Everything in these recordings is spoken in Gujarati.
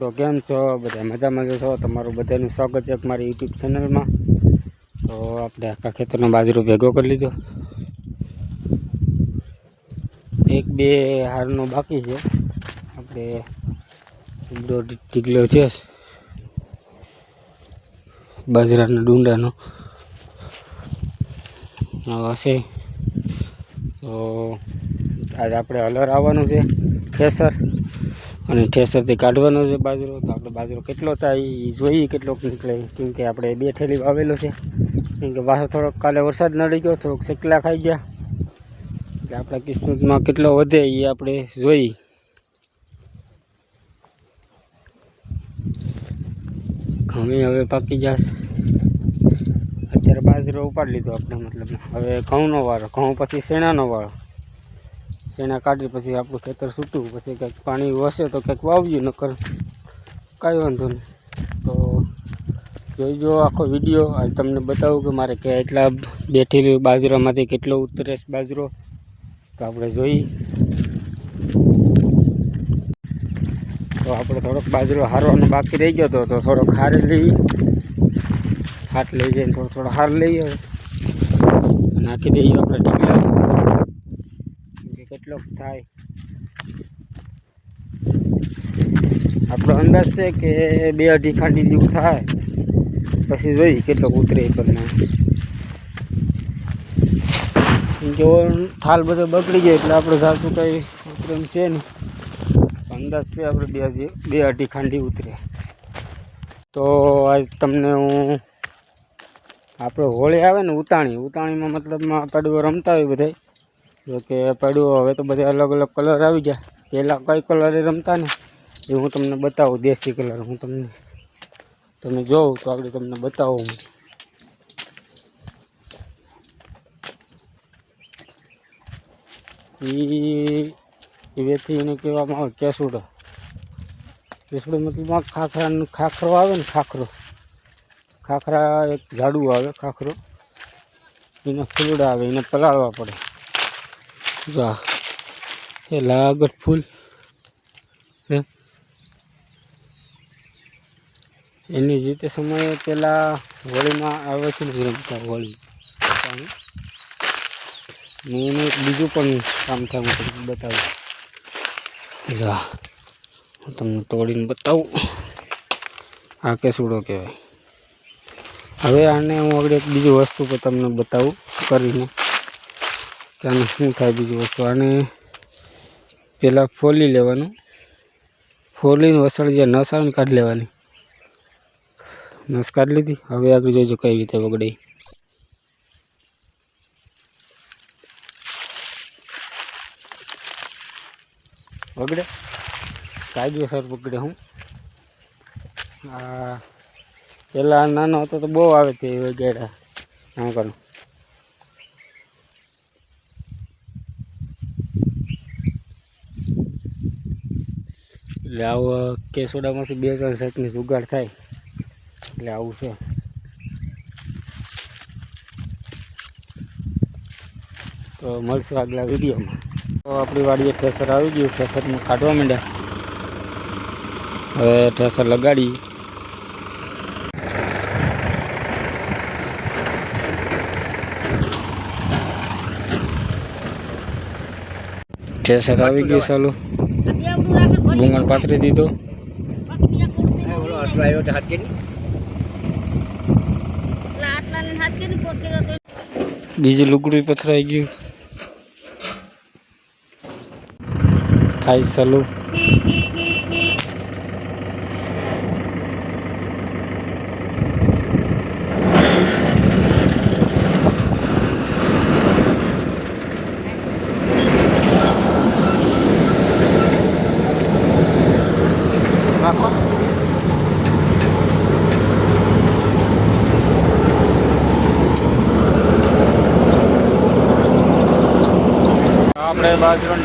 તો કેમ છો? બધા મજામાં છો? તમારું બધાનું સ્વાગત છે મારી યુટ્યુબ ચેનલમાં. તો આપણે આખા ખેતરનો બાજરો ભેગો કરી લીધો. એક, બે હારનો બાકી છે. આપણે ઢીગલો ટીકલો છે. બાજરાના ડુંડાનો. હશે. તો આજે આપણે હલર આવવાનું છે ઠેસર અને ઠેસરથી કાઢવાનો છે બાજરો. તો આપણે બાજરો કેટલો થાય એ જોઈએ કેટલોક નીકળે. કેમ કે આપણે બે થેલી વાવેલો છે. કેમ કે પાછો થોડોક કાલે વરસાદ નડી ગયો, થોડોક શેકલા ખાઈ ગયા. એટલે આપણા કિસ્મતમાં કેટલો વધે એ આપણે જોઈ ઘઉં હવે પાકી જશે. અત્યારે બાજરો ઉપાડી લીધો આપણે, મતલબ હવે ઘઉંનો વારો, ઘઉં પછી શેણાનો વારો. શેણા કાઢી પછી આપણું ખેતર છૂટું પછી કંઈક પાણી વસે તો કંઈક વાવ્યું નકર કાંઈ વાંધો નહીં. તો જોઈજો આખો વીડિયો. આજે તમને બતાવું કે મારે કે એટલા બેઠેલી બાજરામાંથી કેટલો ઉતરે છે બાજરો. તો આપણે જોઈ. તો આપણે થોડોક બાજરો હારવાનો બાકી રહી ગયો તો થોડોક હારી લઈ. હાથ લઈ જઈને થોડો થોડો હાર લઈએ નાખી દઈએ આપણે ટીકલા કેટલોક થાય. આપણો અંદાજ છે કે બે અઢી ખાંડી જેવું થાય. પછી જોઈ કેટલોક ઉતરે પરના જો થાલ બધો બગડી જાય એટલે આપણે જાતું કંઈ ઉતરે છે ને અંદાજ છે આપણે બે બે અઢી ખાંડી ઉતરે. તો આજ તમને હું આપણે હોળી આવે ને ઉતાણી. ઉતાણીમાં મતલબમાં પડવો રમતા હોય બધા જો કે પડવો હવે તો બધા અલગ અલગ કલર આવી ગયા. પહેલાં કઈ કલરે રમતા ને, એ હું તમને બતાવું, દેશી કલર હું તમને. તમે જોઉં તો આગળ તમને બતાવું હું. એ વેથી એને કહેવામાં આવે કેસુડો. કેસુડો મતલબ ખાખરાનું ખાખરો આવે ને ખાખરો. ખાખરા એક ઝાડુ આવે, ખાખરો. એને ફૂલડા આવે, એને પલાળવા પડે. આ એ લાગત ફૂલ. હે? એની જે તે સમયે પહેલાં હોળીમાં આવે છે ને રમતા હોળી. ને એનું એક બીજું પણ કામ થાય હું તમને બતાવું. જો હું તમને તોડીને બતાવું. આ કેસુડો કહેવાય. હવે આને હું આગળ એક બીજી વસ્તુ પણ તમને બતાવું, કરીને. કે શું થાય બીજું વસ્તુ? આને પહેલાં ફોલી લેવાનું. ફોલીને વસળ જે નસ આવે ને કાઢી લેવાની. નસ કાઢી લીધી. હવે આગળ જોજો કઈ રીતે વગડે. વગડે? કાયદેસર વગડે હું? આ પહેલાં નાનો હતો તો બહુ આવે તે ગેડા. આમ કરું. એટલે આવું કેસોડામાંથી બે ત્રણ સેટની જુગાડ થાય. એટલે આવું છે. તો મળશું આગલા વિડીયોમાં. તો આપણી વાડીએ ઠેસર આવી ગયું. ઠેસરને કાઢવા માંડ્યા. હવે ઠેસર લગાડી. ઠેસર આવી ગયું ચાલુ ભૂંગણ પાથરી દીધો. બીજી લુગડું પથરાઈ ગયું. થાય ચાલુ આપણે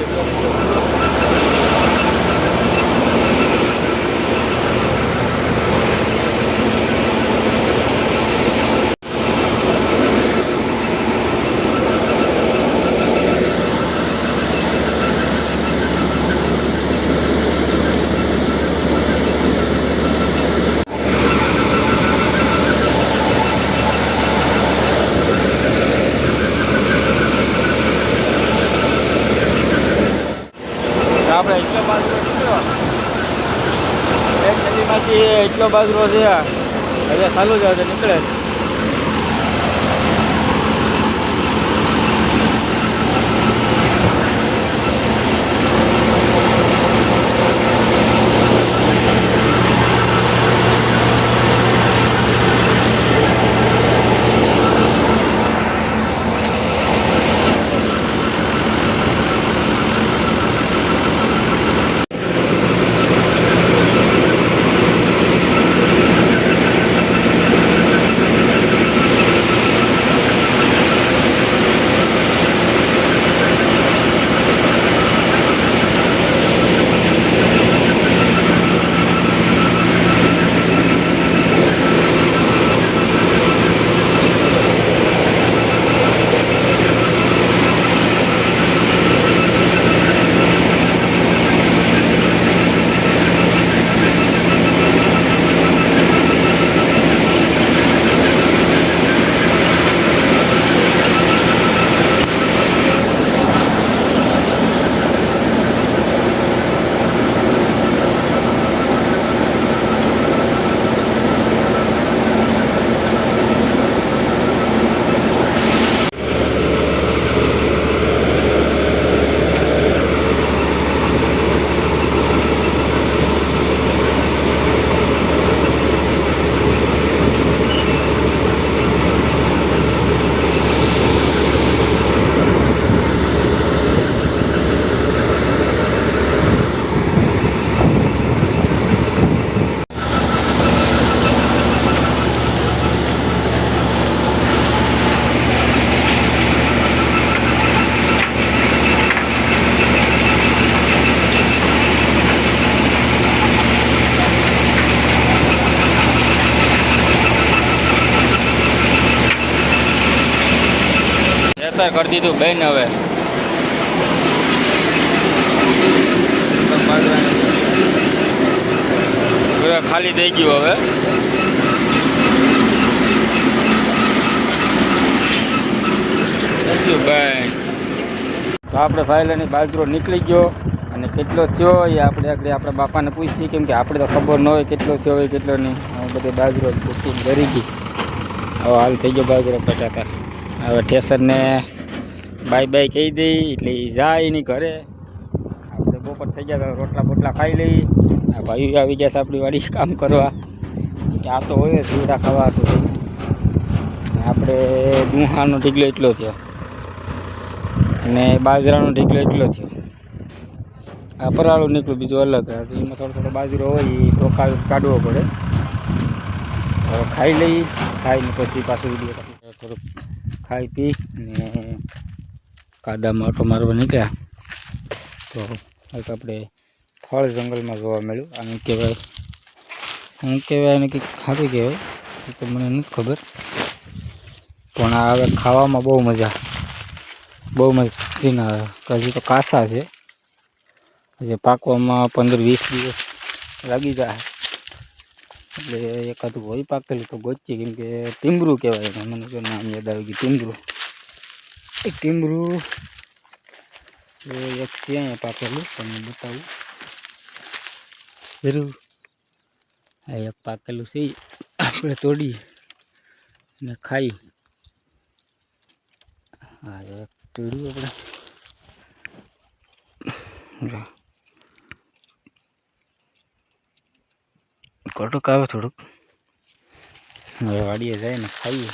એટલો બાજરો છે હવે ચાલુ જ નીકળે છે. એસર કરી દીધું બેન હવે. ખાલી થઈ ગયું હવે. You, બેન તો આપણે ફાઇલની બાજરો નીકળી ગયો અને કેટલો થયો એ આપણે આગળ આપણા બાપાને પૂછીએ કેમ કે આપણે તો ખબર ન હોય કેટલો થયો હોય કેટલો નહીં. બધી બાજરો કુકિંગ ગઈ. હવે હાલ થઈ ગયો બાજરો પટાતા હવે ઠેસરને બાય બાય કહી દઈ, એટલે એ જાય નહીં ઘરે. આપણે બપોર થઈ ગયા તો રોટલા બોટલા ખાઈ લઈ. આ ભાઈ આવી ગયા છે આપણી વાડી કામ કરવા. કે આ તો હોય જ ખાવા તો. આપણે દુહાનો ઢીકલો એટલો થયો. અને બાજરાનો ઢીકલો એટલો થયો. આ પરાળું નીકળ્યું, બીજું અલગ. એમાં થોડો થોડો બાજરો હોય એ ટોકા કાઢવો પડે. ખાઈ લઈ, ખાઈને પછી પાછું વીડિયો થોડુંક ખાઈ પી અને કાદામાં ઓટો મારવા નીકળ્યા. તો એક આપણે ફળ જંગલમાં જોવા મળ્યું. આને કહેવાય હું કહેવાય એને કંઈક ખાતું કહેવાય. એ તો મને નથી ખબર. પણ હવે ખાવામાં બહુ મજા, બહુ મસ્તીના આવે હજી તો કાસા છે. હજી પાકવામાં પંદર વીસ દિવસ લાગી જાય. એટલે એકાદું હોય પાકેલું તો ગોચી, કેમ કે ટીમરું કહેવાય એને, મને જો નામ યાદ આવી ગયું ટીમરું એ ટીમરું એક છે પાકેલું, તમને બતાવું. જરૂર. આ એક પાકેલું છે, આપણે તોડીએ અને ખાઈ હા એક તોડ્યું આપણે. કટક આવે થોડુંક હવે વાડીએ જાય ને ખાઈએ.